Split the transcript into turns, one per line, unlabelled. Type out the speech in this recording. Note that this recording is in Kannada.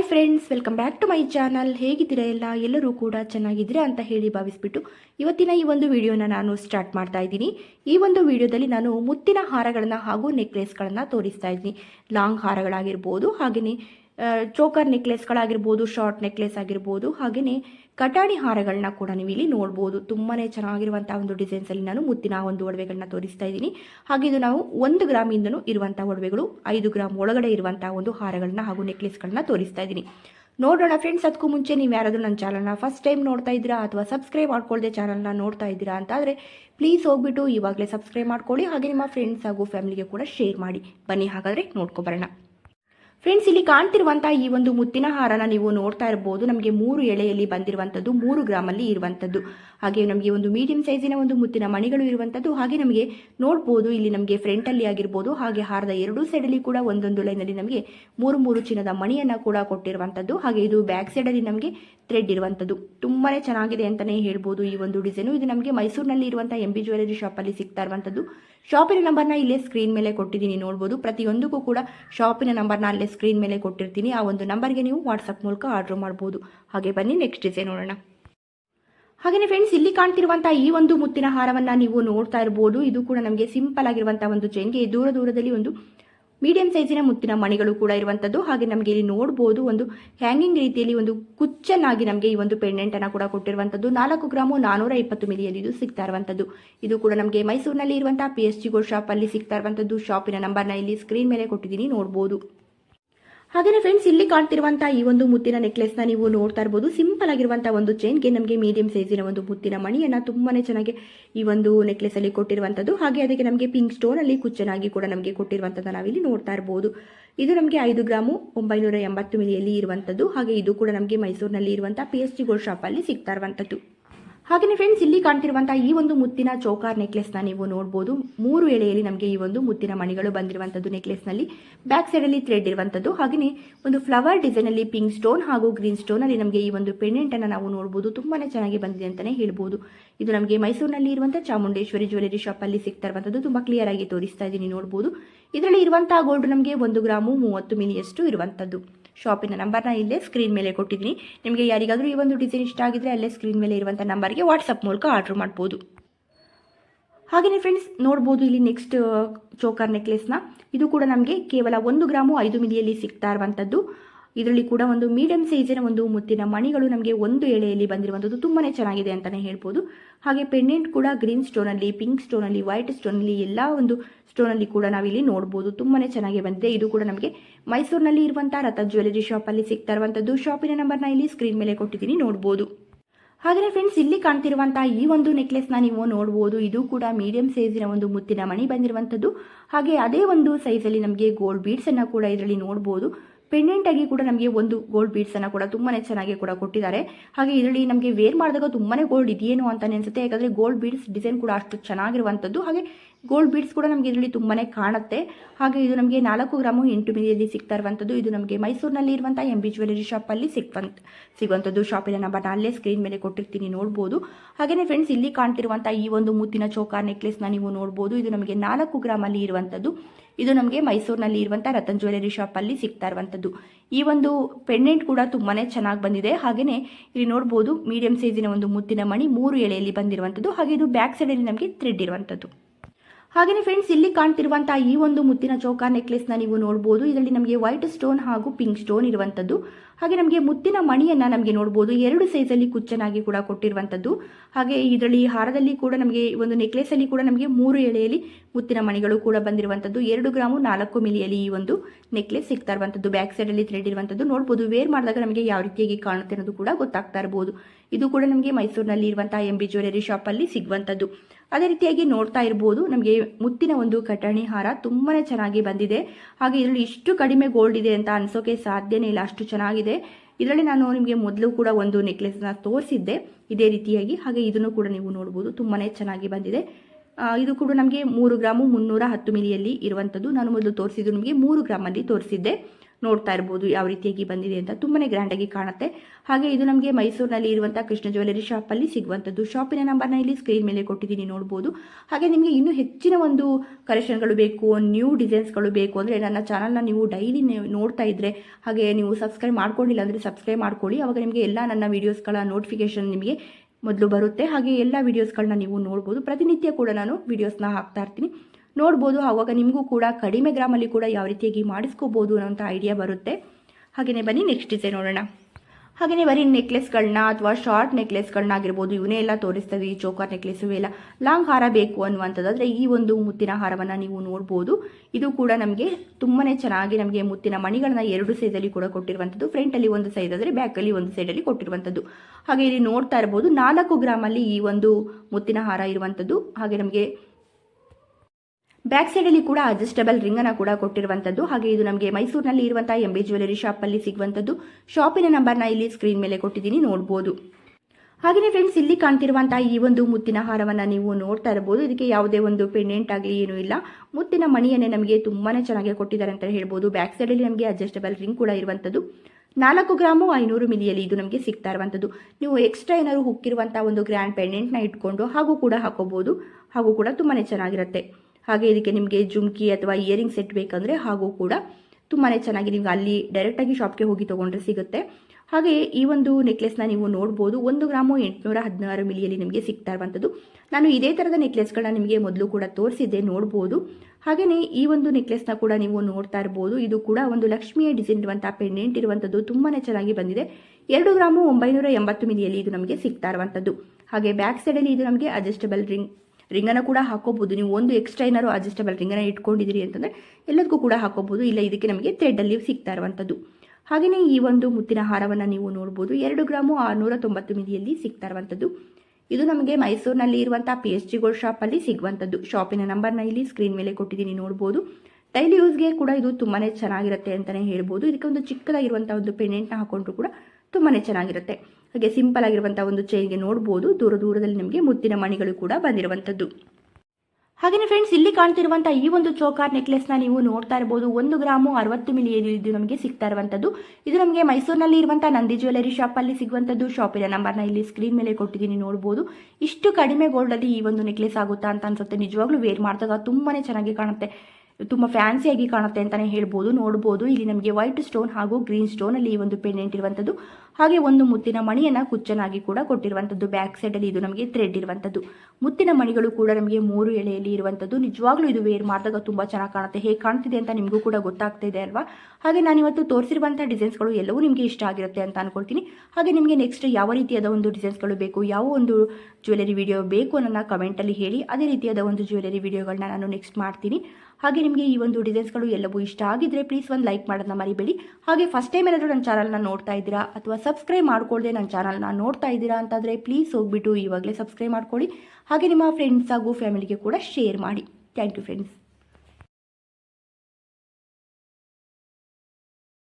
Hi friends welcome back to my channel ಹೇಗಿದ್ದೀರಾ ಎಲ್ಲ? ಎಲ್ಲರೂ ಕೂಡ ಚೆನ್ನಾಗಿದ್ದೀರಾ ಅಂತ ಹೇಳಿ ಭಾವಿಸ್ಬಿಟ್ಟು ಇವತ್ತಿನ ಈ ಒಂದು ವಿಡಿಯೋನ ನಾನು ಸ್ಟಾರ್ಟ್ ಮಾಡ್ತಾ ಇದ್ದೀನಿ. ಈ ಒಂದು ವಿಡಿಯೋದಲ್ಲಿ ನಾನು ಮುತ್ತಿನ ಹಾರಗಳನ್ನು ಹಾಗೂ ನೆಕ್ಲೆಸ್ಗಳನ್ನು ತೋರಿಸ್ತಾ ಇದ್ದೀನಿ. ಲಾಂಗ್ ಹಾರಗಳಾಗಿರ್ಬೋದು ಹಾಗೆಯೇ ಚೋಕರ್ ನೆಕ್ಲೆಸ್ಗಳಾಗಿರ್ಬೋದು ಶಾರ್ಟ್ ನೆಕ್ಲೆಸ್ ಆಗಿರ್ಬೋದು ಹಾಗೆಯೇ ಕಟಾಣಿ ಹಾರಗಳನ್ನ ಕೂಡ ನೀವು ಇಲ್ಲಿ ನೋಡ್ಬೋದು. ತುಂಬಾ ಚೆನ್ನಾಗಿರುವಂಥ ಒಂದು ಡಿಸೈನ್ಸಲ್ಲಿ ನಾನು ಮುತ್ತಿನ ಒಂದು ಒಡವೆಗಳನ್ನ ತೋರಿಸ್ತಾ ಇದ್ದೀನಿ. ಹಾಗೆ ಇದು ನಾವು ಒಂದು ಗ್ರಾಮಿಂದನೂ ಇರುವಂಥ ಒಡವೆಗಳು, ಐದು ಗ್ರಾಮ್ ಒಳಗಡೆ ಇರುವಂಥ ಒಂದು ಹಾರಗಳನ್ನ ಹಾಗೂ ನೆಕ್ಲೆಸ್ಗಳನ್ನ ತೋರಿಸ್ತಾ ಇದ್ದೀನಿ. ನೋಡೋಣ ಫ್ರೆಂಡ್ಸ್ ಅದಕ್ಕೂ ಮುಂಚೆ ನೀವು ಯಾರಾದರೂ ನನ್ನ ಚಾನಲ್ನ ಫಸ್ಟ್ ಟೈಮ್ ನೋಡ್ತಾ ಇದ್ದೀರಾ ಅಥವಾ ಸಬ್ಸ್ಕ್ರೈಬ್ ಮಾಡ್ಕೊಳ್ಳದೆ ಚಾನಲ್ನ ನೋಡ್ತಾ ಇದ್ದೀರಾ ಅಂತಾದರೆ ಪ್ಲೀಸ್ ಹೋಗ್ಬಿಟ್ಟು ಇವಾಗಲೇ ಸಬ್ಸ್ಕ್ರೈಬ್ ಮಾಡ್ಕೊಳ್ಳಿ, ಹಾಗೆ ನಿಮ್ಮ ಫ್ರೆಂಡ್ಸ್ ಹಾಗೂ ಫ್ಯಾಮಿಲಿಗೆ ಕೂಡ ಶೇರ್ ಮಾಡಿ. ಬನ್ನಿ ಹಾಗಾದರೆ ನೋಡ್ಕೊಬರೋಣ ಫ್ರೆಂಡ್ಸ್ ಇಲ್ಲಿ ಕಾಣ್ತಿರುವಂತಹ ಈ ಒಂದು ಮುತ್ತಿನ ಹಾರನ ನೀವು ನೋಡ್ತಾ ಇರಬಹುದು ನಮಗೆ ಮೂರು ಎಳೆಯಲ್ಲಿ ಬಂದಿರುವಂತದ್ದು ಮೂರು ಗ್ರಾಮಲ್ಲಿ ಇರುವಂತದ್ದು ಹಾಗೆ ನಮಗೆ ಒಂದು ಮೀಡಿಯಂ ಸೈಜಿನ ಒಂದು ಮುತ್ತಿನ ಮಣಿಗಳು ಇರುವಂತದ್ದು ಹಾಗೆ ನಮಗೆ ನೋಡಬಹುದು ಇಲ್ಲಿ ನಮಗೆ ಫ್ರಂಟ್ ಅಲ್ಲಿ ಆಗಿರ್ಬೋದು. ಹಾಗೆ ಹಾರದ ಎರಡೂ ಅಲ್ಲಿ ಕೂಡ ಒಂದೊಂದು ಲೈನ್ ಅಲ್ಲಿ ನಮಗೆ ಮೂರು ಮೂರು ಚಿನ್ನದ ಮಣಿಯನ್ನ ಕೂಡ ಕೊಟ್ಟಿರುವಂತದ್ದು ಹಾಗೆ ಇದು ಬ್ಯಾಕ್ ಸೈಡ್ ಅಲ್ಲಿ ನಮಗೆ ಥ್ರೆಡ್ ಇರುವಂತದ್ದು ತುಂಬಾನೇ ಚೆನ್ನಾಗಿದೆ ಅಂತಾನೆ ಹೇಳ್ಬೋದು ಈ ಒಂದು ಡಿಸೈನು ಇದು ನಮಗೆ ಮೈಸೂರಿನಲ್ಲಿ ಇರುವಂಥ ಎಂ ಜ್ಯುವೆಲರಿ ಶಾಪ್ ಅಲ್ಲಿ ಸಿಗ್ತಾ ಇರುವಂಥದ್ದು. ಶಾಪಿನ ನಂಬರ್ನ ಇಲ್ಲೇ ಸ್ಕ್ರೀನ್ ಮೇಲೆ ಕೊಟ್ಟಿದ್ದೀನಿ, ನೋಡ್ಬೋದು. ಪ್ರತಿಯೊಂದಕ್ಕೂ ಕೂಡ ಶಾಪಿನ ನಂಬರ್ನ ಅಲ್ಲೇ ಸ್ಕ್ರೀನ್ ಮೇಲೆ ಕೊಟ್ಟಿರ್ತೀನಿ. ಆ ಒಂದು ನಂಬರ್ಗೆ ನೀವು ವಾಟ್ಸಪ್ ಮೂಲಕ ಆರ್ಡರ್ ಮಾಡ್ಬೋದು. ಹಾಗೆ ಬನ್ನಿ ನೆಕ್ಸ್ಟ್ ಡಿಸೈನ್ ನೋಡೋಣ. ಹಾಗೆಯೇ ಫ್ರೆಂಡ್ಸ್ ಇಲ್ಲಿ ಕಾಣ್ತಿರುವಂಥ ಈ ಒಂದು ಮುತ್ತಿನ ಹಾರವನ್ನು ನೀವು ನೋಡ್ತಾ ಇರ್ಬೋದು. ಇದು ಕೂಡ ನಮಗೆ ಸಿಂಪಲ್ ಆಗಿರುವಂಥ ಒಂದು ಚೈನ್ಗೆ ದೂರ ದೂರದಲ್ಲಿ ಒಂದು ಮೀಡಿಯಂ ಸೈಜಿನ ಮುತ್ತಿನ ಮಣಿಗಳು ಕೂಡ ಇರುವಂಥದ್ದು ಹಾಗೆ ನಮಗೆ ಇಲ್ಲಿ ನೋಡ್ಬೋದು ಒಂದು ಹ್ಯಾಂಗಿಂಗ್ ರೀತಿಯಲ್ಲಿ ಒಂದು ಕುಚ್ಚನ್ನಾಗಿ ನಮಗೆ ಈ ಒಂದು ಪೆಂಡೆಂಟನ್ನು ಕೂಡ ಕೊಟ್ಟಿರುವಂಥದ್ದು ನಾಲ್ಕು ಗ್ರಾಮು ನಾನೂರ ಇಪ್ಪತ್ತು ಮಿಲಿಯಲ್ಲಿ ಇದು ಸಿಗ್ತಾ ಇರುವಂಥದ್ದು ಇದು ಕೂಡ ನಮಗೆ ಮೈಸೂರಿನಲ್ಲಿ ಇರುವಂಥ ಪಿ ಎಸ್ ಜಿ ಗೋಲ್ಡ್ ಶಾಪಲ್ಲಿ ಸಿಗ್ತಾ ಇರುವಂಥದ್ದು ಶಾಪಿನ ನಂಬರ್ನ ಇಲ್ಲಿ ಸ್ಕ್ರೀನ್ ಮೇಲೆ ಕೊಟ್ಟಿದ್ದೀನಿ, ನೋಡ್ಬೋದು. ಹಾಗೆಯೇ ಫ್ರೆಂಡ್ಸ್ ಇಲ್ಲಿ ಕಾಣ್ತಿರುವಂತಹ ಈ ಒಂದು ಮುತ್ತಿನ ನೆಕ್ಲೆಸ್ನ ನೀವು ನೋಡ್ತಾ ಇರಬಹುದು ಸಿಂಪಲ್ ಆಗಿರುವಂತಹ ಒಂದು ಚೈನ್ಗೆ ನಮಗೆ ಮೀಡಿಯಂ ಸೈಜಿನ ಒಂದು ಮುತ್ತಿನ ಮಣಿಯನ್ನ ತುಂಬಾನೇ ಚೆನ್ನಾಗಿ ಈ ಒಂದು ನೆಕ್ಲೆಸ್ ಅಲ್ಲಿ ಕೊಟ್ಟಿರುವಂತದ್ದು. ಹಾಗೆ ಅದಕ್ಕೆ ನಮಗೆ ಪಿಂಕ್ ಸ್ಟೋನ್ ಅಲ್ಲಿ ಕುಚ್ಚನಾಗಿ ಕೂಡ ನಮಗೆ ಕೊಟ್ಟಿರುವಂತದ್ದು ನಾವಿಲ್ಲಿ ನೋಡ್ತಾ ಇರಬಹುದು ಇದು ನಮಗೆ ಐದು ಗ್ರಾಮು ಒಂಬೈನೂರ ಎಂಬತ್ತು ಮಿಲಿಯಲ್ಲಿ ಇರುವಂತದ್ದು. ಹಾಗೆ ಇದು ಕೂಡ ನಮಗೆ ಮೈಸೂರಿನಲ್ಲಿ ಇರುವಂತಹ ಪಿ ಎಸ್ ಜಿ ಗೋಲ್ಡ್ ಅಲ್ಲಿ ಸಿಗ್ತಾ ಇರುವಂಥದ್ದು ಹಾಗೆಯೇ ಫ್ರೆಂಡ್ಸ್ ಇಲ್ಲಿ ಕಾಣ್ತಿರುವಂತಹ ಈ ಒಂದು ಮುತ್ತಿನ ಚೌಕಾರ್ ನೆಕ್ಲೆಸ್ನ ನೀವು ನೋಡಬಹುದು ಮೂರು ಎಳೆಯಲ್ಲಿ ನಮಗೆ ಈ ಒಂದು ಮುತ್ತಿನ ಮಣಿಗಳು ಬಂದಿರುವಂತದ್ದು ನೆಕ್ಲೆಸ್ನಲ್ಲಿ ಬ್ಯಾಕ್ ಸೈಡ್ ಅಲ್ಲಿ ಥ್ರೆಡ್ ಇರುವಂತದ್ದು. ಹಾಗೆಯೇ ಒಂದು ಫ್ಲವರ್ ಡಿಸೈನ್ ಅಲ್ಲಿ ಪಿಂಕ್ ಸ್ಟೋನ್ ಹಾಗೂ ಗ್ರೀನ್ ಸ್ಟೋನ್ ಅಲ್ಲಿ ನಮಗೆ ಈ ಒಂದು ಪೆಂಡೆಂಟ್ ಅನ್ನ ನಾವು ನೋಡಬಹುದು ತುಂಬಾನೇ ಚೆನ್ನಾಗಿ ಬಂದಿದೆ ಅಂತಾನೆ ಹೇಳಬಹುದು ಇದು ನಮಗೆ ಮೈಸೂರಿನಲ್ಲಿ ಇರುವಂತಹ ಚಾಮುಂಡೇಶ್ವರಿ ಜ್ಯುವೆಲರಿ ಅಲ್ಲಿ ಸಿಗ್ತಾ ಇರುವಂಥದ್ದು ತುಂಬಾ ಕ್ಲಿಯರ್ ಆಗಿ ತೋರಿಸ್ತಾ ಇದ್ದೀನಿ ನೋಡಬಹುದು ಇದರಲ್ಲಿ ಇರುವಂತಹ ಗೋಲ್ಡ್ ನಮಗೆ ಒಂದು ಗ್ರಾಮು ಮೂವತ್ತು ಮಿಲಿಯಷ್ಟು ಇರುವಂಥದ್ದು ಶಾಪಿನ ನಂಬರ್ನ ಇಲ್ಲೇ ಸ್ಕ್ರೀನ್ ಮೇಲೆ ಕೊಟ್ಟಿದ್ದೀನಿ. ನಿಮಗೆ ಯಾರಿಗಾದರೂ ಈ ಒಂದು ಡಿಸೈನ್ ಇಷ್ಟ ಆಗಿದ್ರೆ ಅಲ್ಲೇ ಸ್ಕ್ರೀನ್ ಮೇಲೆ ಇರುವಂಥ ನಂಬರ್ಗೆ ವಾಟ್ಸಪ್ ಮೂಲಕ ಆರ್ಡ್ರ್ ಮಾಡ್ಬೋದು. ಹಾಗೆಯೇ ಫ್ರೆಂಡ್ಸ್ ನೋಡ್ಬೋದು ಇಲ್ಲಿ ನೆಕ್ಸ್ಟ್ ಚೋಕರ್ ನೆಕ್ಲೆಸ್ನ ಇದು ಕೂಡ ನಮಗೆ ಕೇವಲ ಒಂದು ಗ್ರಾಮು ಐದು ಮಿಲಿಯಲ್ಲಿ ಸಿಗ್ತಾ ಇರುವಂಥದ್ದು. ಇದರಲ್ಲಿ ಕೂಡ ಒಂದು ಮೀಡಿಯಂ ಸೈಜಿನ ಒಂದು ಮುತ್ತಿನ ಮಣಿಗಳು ನಮಗೆ ಒಂದು ಎಳೆಯಲ್ಲಿ ಬಂದಿರುವಂಥದ್ದು ತುಂಬಾ ಚೆನ್ನಾಗಿದೆ ಅಂತಲೇ ಹೇಳ್ಬೋದು. ಹಾಗೆ ಪೆಂಡೆಂಟ್ ಕೂಡ ಗ್ರೀನ್ ಸ್ಟೋನಲ್ಲಿ ಪಿಂಕ್ ಸ್ಟೋನಲ್ಲಿ ವೈಟ್ ಸ್ಟೋನಲ್ಲಿ ಎಲ್ಲ ಒಂದು ಸ್ಟೋನಲ್ಲಿ ಕೂಡ ನಾವಿಲ್ಲಿ ನೋಡ್ಬೋದು. ತುಂಬಾ ಚೆನ್ನಾಗಿ ಬಂದಿದೆ. ಇದು ಕೂಡ ನಮಗೆ ಮೈಸೂರಿನಲ್ಲಿ ಇರುವಂತಹ ರಥ ಜ್ಯುವೆಲರಿ ಶಾಪಲ್ಲಿ ಸಿಗ್ತಾ ಇರುವಂಥದ್ದು. ಶಾಪಿನ ನಂಬರ್ನ ಇಲ್ಲಿ ಸ್ಕ್ರೀನ್ ಮೇಲೆ ಕೊಟ್ಟಿದ್ದೀನಿ, ನೋಡ್ಬೋದು. ಹಾಗೆ ಫ್ರೆಂಡ್ಸ್ ಇಲ್ಲಿ ಕಾಣ್ತಿರುವಂತಹ ಈ ಒಂದು ನೆಕ್ಲೆಸ್ನ ನೀವು ನೋಡಬಹುದು ಇದು ಕೂಡ ಮೀಡಿಯಂ ಸೈಜಿನ ಒಂದು ಮುತ್ತಿನ ಮಣಿ ಬಂದಿರುವಂಥದ್ದು. ಹಾಗೆ ಅದೇ ಒಂದು ಸೈಜಲ್ಲಿ ನಮಗೆ ಗೋಲ್ಡ್ ಬೀಡ್ಸ್ ಅನ್ನ ಕೂಡ ಇದರಲ್ಲಿ ನೋಡ್ಬೋದು. ಪೆಂಡೆಂಟ್ ಆಗಿ ಕೂಡ ನಮಗೆ ಒಂದು ಗೋಲ್ಡ್ ಬೀಡ್ಸನ್ನು ಕೂಡ ತುಂಬಾನೇ ಚೆನ್ನಾಗಿ ಕೂಡ ಕೊಟ್ಟಿದ್ದಾರೆ. ಹಾಗೆ ಇದರಲ್ಲಿ ನಮಗೆ ವೇರ್ ಮಾಡಿದಾಗ ತುಂಬಾನೇ ಗೋಲ್ಡ್ ಇದೆಯೇನೋ ಅಂತ ಅನ್ಸುತ್ತೆ? ಯಾಕಂದ್ರೆ ಗೋಲ್ಡ್ ಬೀಡ್ಸ್ ಡಿಸೈನ್ ಕೂಡ ಅಷ್ಟು ಚೆನ್ನಾಗಿರುವಂಥದ್ದು ಹಾಗೆ ಗೋಲ್ಡ್ ಬೀಡ್ಸ್ ಕೂಡ ನಮಗೆ ಇದರಲ್ಲಿ ತುಂಬಾ ಕಾಣುತ್ತೆ. ಹಾಗೆ ಇದು ನಮಗೆ ನಾಲ್ಕು ಗ್ರಾಮು ಎಂಟು ಮಿಲಿಯಲ್ಲಿ ಸಿಗ್ತಾ ಇರುವಂಥದ್ದು. ಇದು ನಮಗೆ ಮೈಸೂರಿನಲ್ಲಿ ಇರುವಂಥ ಎಂ ಬಿ ಜ್ಯುವೆಲರಿ ಶಾಪಲ್ಲಿ ಸಿಗುವಂತ, ಸಿಗುವಂಥದ್ದು. ಶಾಪಿನ ನಂಬರ್ ಅಲ್ಲೇ ಸ್ಕ್ರೀನ್ ಮೇಲೆ ಕೊಟ್ಟಿರ್ತೀನಿ, ನೋಡ್ಬೋದು. ಹಾಗೆಯೇ ಫ್ರೆಂಡ್ಸ್ ಇಲ್ಲಿ ಕಾಣ್ತಿರುವಂಥ ಈ ಒಂದು ಮುತ್ತಿನ ಚೌಕಾ ನೆಕ್ಲೆಸ್ನ ನೀವು ನೋಡ್ಬೋದು. ಇದು ನಮಗೆ ನಾಲ್ಕು ಗ್ರಾಮಲ್ಲಿ ಇರುವಂಥದ್ದು. ಇದು ನಮಗೆ ಮೈಸೂರಿನಲ್ಲಿ ಇರುವಂಥ ರತನ್ ಜ್ಯುವೆಲರಿ ಶಾಪಲ್ಲಿ ಸಿಗ್ತಾ ಇರುವಂಥದ್ದು. ಈ ಒಂದು ಪೆಂಡೆಂಟ್ ಕೂಡ ತುಂಬಾ ಚೆನ್ನಾಗಿ ಬಂದಿದೆ. ಹಾಗೆಯೇ ಇಲ್ಲಿ ನೋಡ್ಬೋದು ಮೀಡಿಯಂ ಸೈಜಿನ ಒಂದು ಮುತ್ತಿನ ಮಣಿ ಮೂರು ಎಳೆಯಲ್ಲಿ ಬಂದಿರುವಂಥದ್ದು. ಹಾಗೆ ಇದು ಬ್ಯಾಕ್ ಸೈಡಲ್ಲಿ ನಮಗೆ ಥ್ರೆಡ್ ಇರುವಂಥದ್ದು. ಹಾಗೆಯೇ ಫ್ರೆಂಡ್ಸ್ ಇಲ್ಲಿ ಕಾಣ್ತಿರುವಂತಹ ಈ ಒಂದು ಮುತ್ತಿನ ಚೌಕ ನ ನೀವು ನೋಡಬಹುದು ಇದರಲ್ಲಿ ನಮಗೆ ವೈಟ್ ಸ್ಟೋನ್ ಹಾಗೂ ಪಿಂಕ್ ಸ್ಟೋನ್ ಇರುವಂಥದ್ದು. ಹಾಗೆ ನಮಗೆ ಮುತ್ತಿನ ಮಣಿಯನ್ನು ನಮಗೆ ನೋಡ್ಬೋದು. ಎರಡು ಸೈಜಲ್ಲಿ ಕುಚ್ಚನಾಗಿ ಕೂಡ ಕೊಟ್ಟಿರುವಂಥದ್ದು ಹಾಗೆ ಇದರಲ್ಲಿ ಹಾರದಲ್ಲಿ ಕೂಡ ನಮಗೆ ಒಂದು ನೆಕ್ಲೆಸಲ್ಲಿ ಕೂಡ ನಮಗೆ ಮೂರು ಎಳೆಯಲ್ಲಿ ಮುತ್ತಿನ ಮಣಿಗಳು ಕೂಡ ಬಂದಿರುವಂಥದ್ದು ಎರಡು ಗ್ರಾಮು ನಾಲ್ಕು ಮಿಲಿಯಲ್ಲಿ ಈ ಒಂದು ನೆಕ್ಲೆಸ್ ಸಿಗ್ತಾ ಇರುವಂಥದ್ದು ಬ್ಯಾಕ್ ಸೈಡಲ್ಲಿ ಥ್ರೆಡ್ ಇರುವಂಥದ್ದು ನೋಡ್ಬೋದು ವೇರ್ ಮಾಡಿದಾಗ ನಮಗೆ ಯಾವ ರೀತಿಯಾಗಿ ಕಾಣುತ್ತೆ ಅನ್ನೋದು ಕೂಡ ಗೊತ್ತಾಗ್ತಾ ಇರ್ಬೋದು ಇದು ಕೂಡ ನಮಗೆ ಮೈಸೂರಿನಲ್ಲಿ ಇರುವಂಥ ಎಂ ಬಿ ಜ್ಯುವೆಲರಿ ಶಾಪಲ್ಲಿ ಸಿಗುವಂಥದ್ದು ಅದೇ ರೀತಿಯಾಗಿ ನೋಡ್ತಾ ಇರ್ಬೋದು ನಮಗೆ ಮುತ್ತಿನ ಒಂದು ಕಟಾಣಿ ಹಾರ ತುಂಬಾ ಚೆನ್ನಾಗಿ ಬಂದಿದೆ. ಹಾಗೆ ಇದರಲ್ಲಿ ಇಷ್ಟು ಕಡಿಮೆ ಗೋಲ್ಡ್ ಇದೆ ಅಂತ ಅನ್ಸೋಕೆ ಸಾಧ್ಯನೇ ಇಲ್ಲ. ಅಷ್ಟು ಚೆನ್ನಾಗಿದೆ ಇದರಲ್ಲಿ ನಾನು ನಿಮಗೆ ಮೊದಲು ಕೂಡ ಒಂದು ನೆಕ್ಲೆಸ್ನ ತೋರಿಸಿದ್ದೆ. ಇದೇ ರೀತಿಯಾಗಿ. ಹಾಗೆ ಇದನ್ನು ಕೂಡ ನೀವು ನೋಡ್ಬೋದು. ತುಂಬಾ ಚೆನ್ನಾಗಿ ಬಂದಿದೆ. ಇದು ಕೂಡ ನಮಗೆ ಮೂರು ಗ್ರಾಮು ಮುನ್ನೂರ ಹತ್ತು ಮಿಲಿಯಲ್ಲಿ ಇರುವಂಥದ್ದು. ನಾನು ಮೊದಲು ತೋರಿಸಿದ್ದು ನಿಮಗೆ ಮೂರು ಗ್ರಾಮಲ್ಲಿ ತೋರಿಸಿದ್ದೆ. ನೋಡ್ತಾ ಇರ್ಬೋದು, ಯಾವ ರೀತಿಯಾಗಿ ಬಂದಿದೆ ಅಂತ ತುಂಬಾ ಗ್ರ್ಯಾಂಡಾಗಿ ಕಾಣುತ್ತೆ. ಹಾಗೆ ಇದು ನಮಗೆ ಮೈಸೂರಿನಲ್ಲಿ ಇರುವಂಥ ಕೃಷ್ಣ ಜ್ಯುವೆಲರಿ ಶಾಪಲ್ಲಿ ಸಿಗುವಂಥದ್ದು. ಶಾಪಿನ ನಂಬರ್ನ ಇಲ್ಲಿ ಸ್ಕ್ರೀನ್ ಮೇಲೆ ಕೊಟ್ಟಿದ್ದೀನಿ ನೋಡ್ಬೋದು. ಹಾಗೆ ನಿಮಗೆ ಇನ್ನೂ ಹೆಚ್ಚಿನ ಒಂದು ಕರೆಕ್ಷನ್ಗಳು ಬೇಕು ನ್ಯೂ ಡಿಸೈನ್ಸ್ಗಳು ಬೇಕು ಅಂದರೆ ನನ್ನ ಚಾನಲ್ನ ನೀವು ಡೈಲಿ ನೋಡ್ತಾ ಇದ್ದರೆ ಹಾಗೆ ನೀವು ಸಬ್ಸ್ಕ್ರೈಬ್ ಮಾಡ್ಕೊಂಡಿಲ್ಲ ಅಂದರೆ ಸಬ್ಸ್ಕ್ರೈಬ್ ಮಾಡ್ಕೊಳ್ಳಿ. ಅವಾಗ ನಿಮಗೆ ಎಲ್ಲ ನನ್ನ ವೀಡಿಯೋಸ್ಗಳ ನೋಟಿಫಿಕೇಷನ್ ನಿಮಗೆ ಮೊದಲು ಬರುತ್ತೆ. ಹಾಗೆ ಎಲ್ಲ ವೀಡಿಯೋಸ್ಗಳನ್ನ ನೀವು ನೋಡ್ಬೋದು. ಪ್ರತಿನಿತ್ಯ ಕೂಡ ನಾನು ವೀಡಿಯೋಸ್ನ ಹಾಕ್ತಾ ಇರ್ತೀನಿ. ನೋಡ್ಬೋದು. ಆವಾಗ ನಿಮಗೂ ಕೂಡ ಕಡಿಮೆ ಗ್ರಾಮಲ್ಲಿ ಕೂಡ ಯಾವ ರೀತಿಯಾಗಿ ಮಾಡಿಸ್ಕೋಬೋದು ಅನ್ನೋಂಥ ಐಡಿಯಾ ಬರುತ್ತೆ. ಹಾಗೆಯೇ ಬನ್ನಿ ನೆಕ್ಸ್ಟ್ ಡಿಸೈನ್ ನೋಡೋಣ. ಹಾಗೆಯೇ ಬರೀ ನೆಕ್ಲೆಸ್ಗಳನ್ನ ಅಥವಾ ಶಾರ್ಟ್ ನೆಕ್ಲೆಸ್ಗಳನ್ನ ಆಗಿರ್ಬೋದು, ಇವನ್ನೇ ಎಲ್ಲ ತೋರಿಸ್ತೀವಿ ಚೋಕರ್ ನೆಕ್ಲೆಸ್ ಇವೆಲ್ಲ ಲಾಂಗ್ ಹಾರ ಬೇಕು ಅನ್ನುವಂಥದ್ದಾದರೆ ಈ ಒಂದು ಮುತ್ತಿನ ಹಾರವನ್ನು ನೀವು ನೋಡ್ಬೋದು. ಇದು ಕೂಡ ನಮಗೆ ತುಂಬಾ ಚೆನ್ನಾಗಿ ನಮಗೆ ಮುತ್ತಿನ ಮಣಿಗಳನ್ನ ಎರಡು ಸೈಜಲ್ಲಿ ಕೂಡ ಕೊಟ್ಟಿರುವಂಥದ್ದು. ಫ್ರಂಟಲ್ಲಿ ಒಂದು ಸೈಡ್ ಆದರೆ ಬ್ಯಾಕಲ್ಲಿ ಒಂದು ಸೈಡಲ್ಲಿ ಕೊಟ್ಟಿರುವಂಥದ್ದು. ಹಾಗೆ ಇಲ್ಲಿ ನೋಡ್ತಾ ಇರ್ಬೋದು ನಾಲ್ಕು ಗ್ರಾಮಲ್ಲಿ ಈ ಒಂದು ಮುತ್ತಿನ ಹಾರ ಇರುವಂಥದ್ದು. ಹಾಗೆ ನಮಗೆ ಬ್ಯಾಕ್ ಸೈಡಲ್ಲಿ ಕೂಡ ಅಡ್ಜಸ್ಟಬಲ್ ರಿಂಗನ್ನು ಕೂಡ ಕೊಟ್ಟಿರುವಂಥದ್ದು ಹಾಗೆ ಇದು ನಮಗೆ ಮೈಸೂರಿನಲ್ಲಿ ಇರುವಂಥ ಎಂ ಬಿ ಜ್ಯುವೆಲರಿ ಶಾಪಲ್ಲಿ ಸಿಗುವಂಥದ್ದು ಶಾಪಿನ ನಂಬರ್ನ ಇಲ್ಲಿ ಸ್ಕ್ರೀನ್ ಮೇಲೆ ಕೊಟ್ಟಿದ್ದೀನಿ, ನೋಡ್ಬೋದು. ಹಾಗೆಯೇ ಫ್ರೆಂಡ್ಸ್ ಇಲ್ಲಿ ಕಾಣ್ತಿರುವಂತಹ ಈ ಒಂದು ಮುತ್ತಿನ ಹಾರವನ್ನು ನೀವು ನೋಡ್ತಾ ಇರಬಹುದು. ಇದಕ್ಕೆ ಯಾವುದೇ ಒಂದು ಪೆಂಡೆಂಟ್ ಆಗಲಿ ಏನೂ ಇಲ್ಲ. ಮುತ್ತಿನ ಮಣಿಯನ್ನೇ ನಮಗೆ ತುಂಬಾ ಚೆನ್ನಾಗಿ ಕೊಟ್ಟಿದ್ದಾರೆ ಅಂತ ಹೇಳ್ಬೋದು. ಬ್ಯಾಕ್ ಸೈಡಲ್ಲಿ ನಮಗೆ ಅಡ್ಜಸ್ಟಬಲ್ ರಿಂಗ್ ಕೂಡ ಇರುವಂಥದ್ದು ನಾಲ್ಕು ಗ್ರಾಮು ಐನೂರು ಮಿಲಿಯಲ್ಲಿ ಇದು ನಮಗೆ ಸಿಗ್ತಾ ಇರುವಂಥದ್ದು ನೀವು ಎಕ್ಸ್ಟ್ರಾ ಏನಾದ್ರು ಹುಕ್ಕಿರುವಂಥ ಒಂದು ಗ್ರ್ಯಾಂಡ್ ಪೆಂಡೆಂಟ್ನ ಇಟ್ಕೊಂಡು ಹಾಗೂ ಕೂಡ ಹಾಕೋಬಹುದು ಹಾಗೂ ಕೂಡ ತುಂಬಾ ಚೆನ್ನಾಗಿರುತ್ತೆ. ಹಾಗೆ ಇದಕ್ಕೆ ನಿಮಗೆ ಜುಮ್ಕಿ ಅಥವಾ ಇಯರಿಂಗ್ ಸೆಟ್ ಬೇಕಂದರೆ ಹಾಗೂ ಕೂಡ ತುಂಬಾ ಚೆನ್ನಾಗಿ ನಿಮ್ಗೆ ಅಲ್ಲಿ ಡೈರೆಕ್ಟಾಗಿ ಶಾಪ್ಗೆ ಹೋಗಿ ತೊಗೊಂಡ್ರೆ ಸಿಗುತ್ತೆ. ಹಾಗೆ ಈ ಒಂದು ನೆಕ್ಲೆಸ್ನ ನೀವು ನೋಡ್ಬೋದು, ಒಂದು ಗ್ರಾಮು ಎಂಟುನೂರ ಹದಿನಾರು ಮಿಲಿಯಲ್ಲಿ ನಿಮಗೆ ಸಿಗ್ತಾ ಇರುವಂಥದ್ದು. ನಾನು ಇದೇ ಥರದ ನೆಕ್ಲೆಸ್ಗಳನ್ನ ನಿಮಗೆ ಮೊದಲು ಕೂಡ ತೋರಿಸಿದ್ದೆ, ನೋಡ್ಬೋದು. ಹಾಗೆಯೇ ಈ ಒಂದು ನೆಕ್ಲೆಸ್ನ ಕೂಡ ನೀವು ನೋಡ್ತಾ ಇರ್ಬೋದು. ಇದು ಕೂಡ ಒಂದು ಲಕ್ಷ್ಮಿಯ ಡಿಸೈನ್ ಇರುವಂಥ ಪೆಂಡೆಂಟ್ ಇರುವಂಥದ್ದು ತುಂಬಾ ಚೆನ್ನಾಗಿ ಬಂದಿದೆ. ಎರಡು ಗ್ರಾಮು ಒಂಬೈನೂರ ಎಂಬತ್ತು ಮಿಲಿಯಲ್ಲಿ ಇದು ನಮಗೆ ಸಿಗ್ತಾ ಇರುವಂಥದ್ದು. ಹಾಗೆ ಬ್ಯಾಕ್ ಸೈಡಲ್ಲಿ ಇದು ನಮಗೆ ಅಡ್ಜಸ್ಟಬಲ್ ರಿಂಗ್ ರಿಂಗನ್ನು ಕೂಡ ಹಾಕೋಬಹುದು ನೀವು ಒಂದು ಎಕ್ಸ್ಟ್ರಾ ಏನಾದ್ರು ಅಡ್ಜಸ್ಟಬಲ್ ರಿಂಗನ ಇಟ್ಕೊಂಡಿದ್ದೀರಿ ಅಂತಂದರೆ ಎಲ್ಲದಕ್ಕೂ ಕೂಡ ಹಾಕೋಬಹುದು ಇಲ್ಲ, ಇದಕ್ಕೆ ನಮಗೆ ಥ್ರೆಡ್ಡಲ್ಲಿ ಸಿಗ್ತಾ ಇರುವಂಥದ್ದು ಹಾಗೆಯೇ ಈ ಒಂದು ಮುತ್ತಿನ ಹಾರವನ್ನು ನೀವು ನೋಡ್ಬೋದು. ಎರಡು ಗ್ರಾಮು ಆರುನೂರ ತೊಂಬತ್ತು ಮಿಲಿಯಲ್ಲಿ ಸಿಗ್ತಾ ಇರುವಂಥದ್ದು ಇದು ನಮಗೆ ಮೈಸೂರಿನಲ್ಲಿ ಇರುವಂಥ ಪಿ ಎಚ್ ಜಿ ಗೋಲ್ಡ್ ಶಾಪಲ್ಲಿ ಸಿಗುವಂಥದ್ದು ಶಾಪಿನ ನಂಬರ್ನ ಇಲ್ಲಿ ಸ್ಕ್ರೀನ್ ಮೇಲೆ ಕೊಟ್ಟಿದ್ದೀನಿ, ನೋಡ್ಬೋದು. ಡೈಲಿ ಯೂಸ್ಗೆ ಕೂಡ ಇದು ತುಂಬಾ ಚೆನ್ನಾಗಿರುತ್ತೆ ಅಂತಲೇ ಹೇಳ್ಬೋದು. ಇದಕ್ಕೆ ಒಂದು ಚಿಕ್ಕದಾಗಿರುವಂಥ ಒಂದು ಪೆಂಡೆಂಟ್ನ ಹಾಕೊಂಡ್ರು ಕೂಡ ತುಂಬಾ ಚೆನ್ನಾಗಿರುತ್ತೆ. ಹಾಗೆ ಸಿಂಪಲ್ ಆಗಿರುವಂಥ ಒಂದು ಚೈನ್ಗೆ ನೋಡ್ಬೋದು. ದೂರ ದೂರದಲ್ಲಿ ನಿಮಗೆ ಮುತ್ತಿನ ಮಣಿಗಳು ಕೂಡ ಬಂದಿರುವಂಥದ್ದು. ಹಾಗೆಯೇ ಫ್ರೆಂಡ್ಸ್ ಇಲ್ಲಿ ಕಾಣ್ತಿರುವಂಥ ಈ ಒಂದು ಚೋಕಾರ್ ನೆಕ್ಲೆಸ್ನ ನೀವು ನೋಡ್ತಾ ಇರ್ಬೋದು. ಒಂದು ಗ್ರಾಮು ಅರವತ್ತು ಮಿಲಿ ಇದು ನಮಗೆ ಸಿಗ್ತಾ ಇರುವಂಥದ್ದು. ಇದು ನಮಗೆ ಮೈಸೂರಿನಲ್ಲಿ ಇರುವಂಥ ನಂದಿ ಜ್ಯುವೆಲರಿ ಶಾಪಲ್ಲಿ ಸಿಗುವಂಥದ್ದು. ಶಾಪಿನ ನಂಬರ್ನ ಇಲ್ಲಿ ಸ್ಕ್ರೀನ್ ಮೇಲೆ ಕೊಟ್ಟಿದ್ದೀನಿ, ನೋಡ್ಬೋದು. ಇಷ್ಟು ಕಡಿಮೆ ಗೋಲ್ಡಲ್ಲಿ ಈ ಒಂದು ನೆಕ್ಲೆಸ್ ಆಗುತ್ತಾ ಅಂತ ಅನ್ಸುತ್ತೆ. ನಿಜವಾಗ್ಲೂ ವೇರ್ ಮಾಡಿದಾಗ ತುಂಬಾ ಚೆನ್ನಾಗಿ ಕಾಣುತ್ತೆ. ತುಂಬ ಫ್ಯಾನ್ಸಿಯಾಗಿ ಕಾಣುತ್ತೆ ಅಂತಲೇ ಹೇಳ್ಬೋದು, ನೋಡ್ಬೋದು. ಇಲ್ಲಿ ನಮಗೆ ವೈಟ್ ಸ್ಟೋನ್ ಹಾಗೂ ಗ್ರೀನ್ ಸ್ಟೋನಲ್ಲಿ ಈ ಒಂದು ಪೆಂಡೆಂಟ್ ಇರುವಂಥದ್ದು ಹಾಗೆ ಒಂದು ಮುತ್ತಿನ ಮಣಿಯನ್ನು ಕುಚ್ಚನಾಗಿ ಕೂಡ ಕೊಟ್ಟಿರುವಂಥದ್ದು ಬ್ಯಾಕ್ ಸೈಡಲ್ಲಿ ಇದು ನಮಗೆ ಥ್ರೆಡ್ ಇರುವಂಥದ್ದು ಮುತ್ತಿನ ಮಣಿಗಳು ಕೂಡ ನಮಗೆ ಮೂರು ಎಳೆಯಲ್ಲಿ ಇರುವಂಥದ್ದು ನಿಜವಾಗ್ಲೂ ಇದು ವೇರ್ ಮಾಡಿದಾಗ ತುಂಬ ಚೆನ್ನಾಗಿ ಕಾಣುತ್ತೆ. ಹೇಗೆ ಕಾಣ್ತಿದೆ ಅಂತ ನಿಮಗೂ ಕೂಡ ಗೊತ್ತಾಗ್ತಿದೆ ಅಲ್ವಾ? ಹಾಗೆ ನಾನು ನಾನಿವತ್ತು ತೋರಿಸಿರುವಂಥ ಡಿಸೈನ್ಸ್ಗಳು ಎಲ್ಲವೂ ನಿಮಗೆ ಇಷ್ಟ ಆಗಿರುತ್ತೆ ಅಂತ ಅನ್ಕೊಳ್ತೀನಿ. ಹಾಗೆ ನಿಮಗೆ ನೆಕ್ಸ್ಟ್ ಯಾವ ರೀತಿಯಾದ ಒಂದು ಡಿಸೈನ್ಸ್ಗಳು ಬೇಕು, ಯಾವ ಒಂದು ಜ್ಯುವೆಲರಿ ವಿಡಿಯೋ ಬೇಕು ಅನ್ನೋದನ್ನ ಕಮೆಂಟಲ್ಲಿ ಹೇಳಿ. ಅದೇ ರೀತಿಯಾದ ಒಂದು ಜ್ಯುವೆಲರಿ ವಿಡಿಯೋಗಳನ್ನ ನಾನು ನೆಕ್ಸ್ಟ್ ಮಾಡ್ತೀನಿ. ಹಾಗೆ ನಿಮಗೆ ಈ ಒಂದು ಡಿಸೈನ್ಸ್ಗಳು ಎಲ್ಲವೂ ಇಷ್ಟ ಆಗಿದ್ರೆ ಪ್ಲೀಸ್ ಒಂದು ಲೈಕ್ ಮಾಡೋದನ್ನ ಮರಿಬೇಡಿ. ಹಾಗೆ ಫಸ್ಟ್ ಟೈಮ್ ಏನಾದರೂ ನನ್ನ ಚಾನಲ್ನ ನೋಡ್ತಾ ಇದ್ದೀರಾ ಅಥವಾ ಸಬ್ಸ್ಕ್ರೈಬ್ ಮಾಡ್ಕೊಳ್ಳದೆ ನನ್ನ ಚಾನಲ್ನ ನೋಡ್ತಾ ಇದ್ದೀರಾ ಅಂತಂದರೆ ಪ್ಲೀಸ್ ಹೋಗ್ಬಿಟ್ಟು ಇವಾಗಲೇ ಸಬ್ಸ್ಕ್ರೈಬ್ ಮಾಡ್ಕೊಳ್ಳಿ. ಹಾಗೆ ನಿಮ್ಮ ಫ್ರೆಂಡ್ಸ್ ಹಾಗೂ ಫ್ಯಾಮಿಲಿಗೆ ಕೂಡ ಶೇರ್ ಮಾಡಿ. Thank you friends